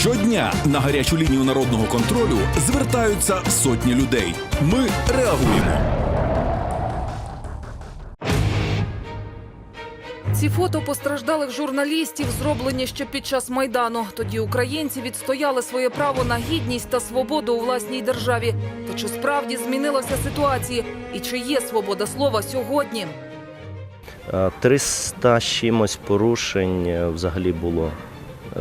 Щодня на гарячу лінію народного контролю звертаються сотні людей. Ми реагуємо. Ці фото постраждалих журналістів зроблені ще під час майдану. Тоді українці відстояли своє право на гідність та свободу у власній державі. Та чи справді змінилася ситуація? І чи є свобода слова сьогодні? Е, 300 чимось порушень е, взагалі було е,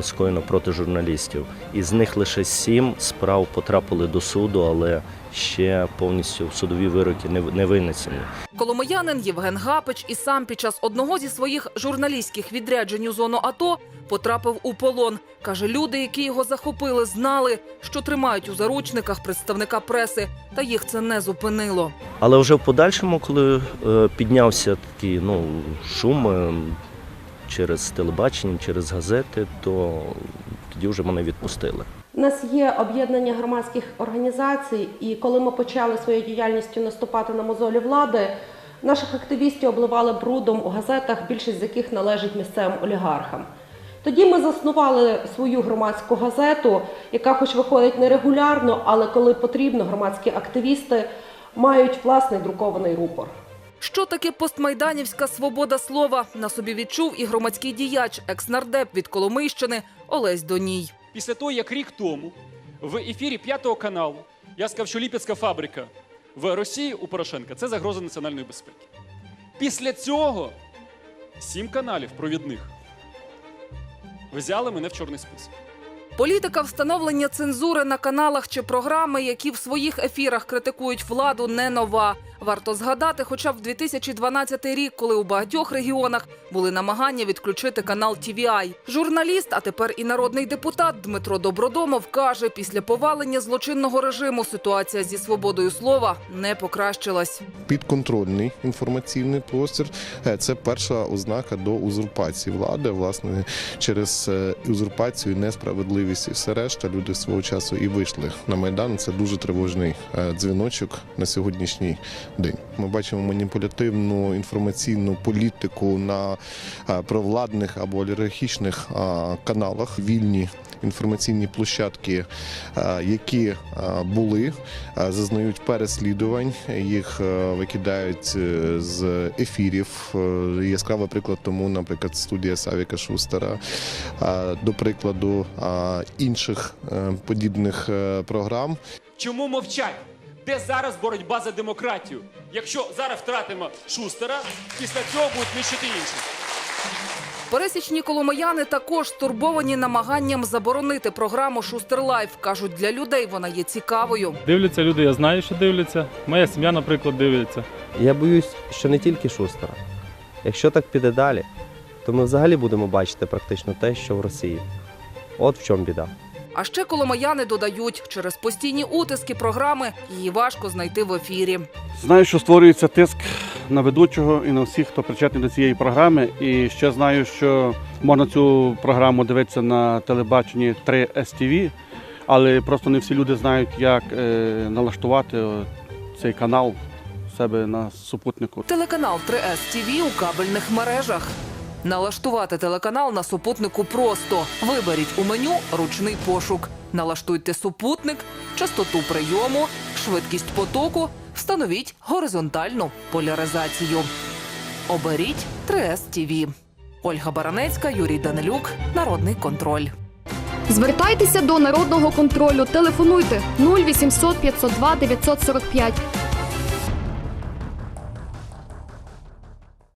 скоєно проти журналістів. Із них лише сім справ потрапили до суду, але ще повністю судові вироки не, не винесені. Коломиянин Євген Гапич і сам під час одного зі своїх журналістських відряджень у зону АТО потрапив у полон. Каже, люди, які його захопили, знали, що тримають у заручниках представника преси, та їх це не зупинило. Але вже в подальшому, коли е, піднявся такий ну, шум е, через телебачення, через газети, то тоді вже мене відпустили. У нас є об'єднання громадських організацій, і коли ми почали своєю діяльністю наступати на мозолі влади, наших активістів обливали брудом у газетах, більшість з яких належить місцевим олігархам. Тоді ми заснували свою громадську газету, яка, хоч виходить нерегулярно, але коли потрібно, громадські активісти мають власний друкований рупор. Що таке постмайданівська свобода слова? На собі відчув і громадський діяч, екс-нардеп від Коломийщини Олесь Доній. Після того, як рік тому в ефірі п'ятого каналу я сказав, що Ліпецька фабрика в Росії у Порошенка це загроза національної безпеки. Після цього сім каналів провідних взяли мене в чорний список. Політика встановлення цензури на каналах чи програми, які в своїх ефірах критикують владу, не нова. Варто згадати, хоча б в 2012 рік, коли у багатьох регіонах були намагання відключити канал TVI. Журналіст, а тепер і народний депутат Дмитро Добродомов каже, після повалення злочинного режиму ситуація зі свободою слова не покращилась. підконтрольний інформаційний простір. Е, Це перша ознака до узурпації влади. Власне, через е, узурпацію, несправедливість і все решта люди свого часу і вийшли на майдан. Це дуже тривожний е, дзвіночок на сьогоднішній день. Ми бачимо маніпулятивну інформаційну політику на е, провладних або олігархічних е, каналах. Вільні інформаційні площадки, які були, зазнають переслідувань, їх викидають з ефірів. Яскравий приклад тому, наприклад, студія Савіка Шустера. До прикладу інших е, подібних е, програм. Чому мовчать? Де зараз боротьба за демократію? Якщо зараз втратимо Шустера, після цього будуть нищити інших. Пересічні коломияни також стурбовані намаганням заборонити програму Шустер Лайф. кажуть, для людей вона є цікавою. Дивляться люди, я знаю, що дивляться. Моя сім'я, наприклад, дивиться. Я боюсь, що не тільки Шустера. Якщо так піде далі, то ми взагалі будемо бачити практично те, що в Росії. От в чому біда. А ще коломияни додають, через постійні утиски програми її важко знайти в ефірі. Знаю, що створюється тиск на ведучого і на всіх, хто причетний до цієї програми. І ще знаю, що можна цю програму дивитися на телебаченні 3 STV, але просто не всі люди знають, як е, налаштувати е, цей канал себе на супутнику. Телеканал 3С ТВ у кабельних мережах. Налаштувати телеканал на супутнику просто. Виберіть у меню ручний пошук. Налаштуйте супутник, частоту прийому, швидкість потоку, встановіть горизонтальну поляризацію. Оберіть 3С ТВ. Ольга Баранецька, Юрій Данилюк, Народний контроль. Звертайтеся до народного контролю. Телефонуйте 0800 502 945